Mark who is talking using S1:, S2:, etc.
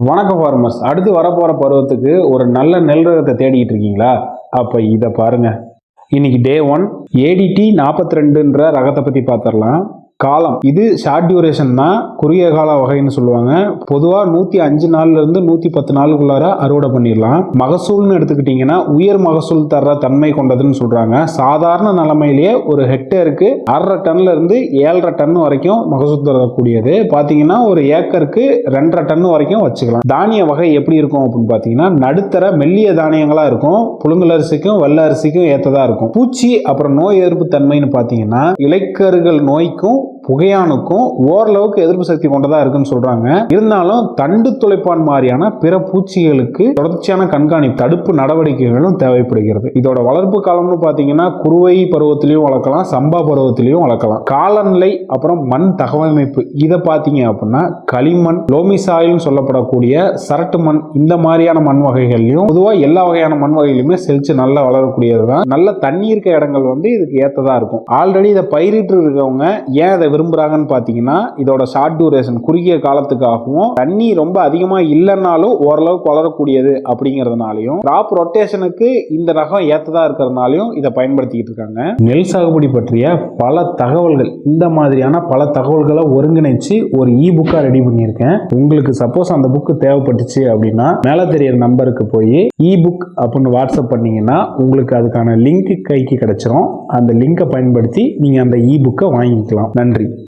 S1: வணக்கம் ஃபார்மர்ஸ் அடுத்து வரப்போகிற பருவத்துக்கு ஒரு நல்ல நெல் ரகத்தை தேடிக்கிட்டு இருக்கீங்களா? அப்போ இதை பாருங்க. இன்னைக்கு டே ஒன் ஏடிடி நாற்பத்தி ரெண்டுன்ற ரகத்தை பற்றி பார்த்துடலாம் காலம். இது ஷார்ட் டியூரேஷன் தான் குறுகிய கால வகைன்னு சொல்லுவாங்க. பொதுவாக நூற்றி அஞ்சு நாள்லேருந்து நூற்றி பத்து நாளுக்குள்ளார அறுவடை பண்ணிடலாம். மகசூல்னு எடுத்துக்கிட்டிங்கன்னா உயர் மகசூல் தர்ற தன்மை கொண்டதுன்னு சொல்கிறாங்க சாதாரண நிலமையிலேயே ஒரு ஹெக்டேருக்கு அரை டன்லேருந்து ஏழரை டன் வரைக்கும் மகசூல் தரக்கூடியது. பார்த்தீங்கன்னா ஒரு ஏக்கருக்கு ரெண்டரை டன் வரைக்கும் வச்சுக்கலாம். தானிய வகை எப்படி இருக்கும் அப்படின்னு பார்த்தீங்கன்னா நடுத்தர மெல்லிய தானியங்களாக இருக்கும். புழுங்கல் அரிசிக்கும் அரிசிக்கும் ஏற்றதாக இருக்கும். பூச்சி அப்புறம் நோய் எதிர்ப்பு தன்மைன்னு பார்த்தீங்கன்னா இலைக்கருகள் நோய்க்கும் புகையானுக்கும் ஓரளவுக்கு எதிர்ப்பு சக்தி கொண்டதா இருக்குன்னு சொல்றாங்க. இருந்தாலும் தண்டு துளைப்பான் மாதிரியான பிற பூச்சிகளுக்கு தொடர்ச்சியான கண்காணிப்பு தடுப்பு நடவடிக்கைகளும் தேவைப்படுகிறது. இதோட வளர்ப்பு காலம்னு பார்த்தீங்கன்னா குறுவை பருவத்திலையும் வளர்க்கலாம் சம்பா பருவத்திலையும் வளர்க்கலாம். காலநிலை அப்புறம் மண் தகவமைப்பு. இதை பார்த்தீங்க அப்படின்னா களிமண் லோமிசாயில்னு சொல்லப்படக்கூடிய சரட்டு மண் இந்த மாதிரியான மண் வகைகள்லையும் பொதுவாக எல்லா வகையான மண் வகையிலுமே செழிச்சு நல்லா வளரக்கூடியது தான் நல்ல தண்ணி இருக்க இடங்கள் வந்து இதுக்கு ஏற்றதாக இருக்கும். ஆல்ரெடி இதை பயிரிட்டு இருக்கவங்க ஏன் இதை விரும்புகிறாங்கன்னு பார்த்தீங்கன்னா இதோட ஷார்ட் டியூரேஷன் குறுகிய காலத்துக்காகவும் தண்ணி ரொம்ப அதிகமாக இல்லைன்னாலும் ஓரளவுக்கு வளரக்கூடியது அப்படிங்கிறதுனாலையும் கிராப் ரொட்டேஷனுக்கு இந்த ரகம் ஏற்றதாக இருக்கிறதுனாலையும் இதை பயன்படுத்திக்கிட்டு இருக்காங்க. நெல் சாகுபடி பற்றிய பல தகவல்கள் இந்த மாதிரியான பல தகவல்களை ஒருங்கிணைச்சு ஒரு இ புக்காக ரெடி பண்ணியிருக்கேன். உங்களுக்கு சப்போஸ் அந்த புக்கு தேவைப்பட்டுச்சு அப்படின்னா மேலே தெரியற நம்பருக்கு போய் இ புக் அப்படின்னு வாட்ஸ்அப் பண்ணீங்கன்னா உங்களுக்கு அதுக்கான லிங்க் கைக்கு கிடைச்சிரும். அந்த லிங்கை பயன்படுத்தி நீங்கள் அந்த இ புக்கை வாங்கிக்கலாம். நன்றி.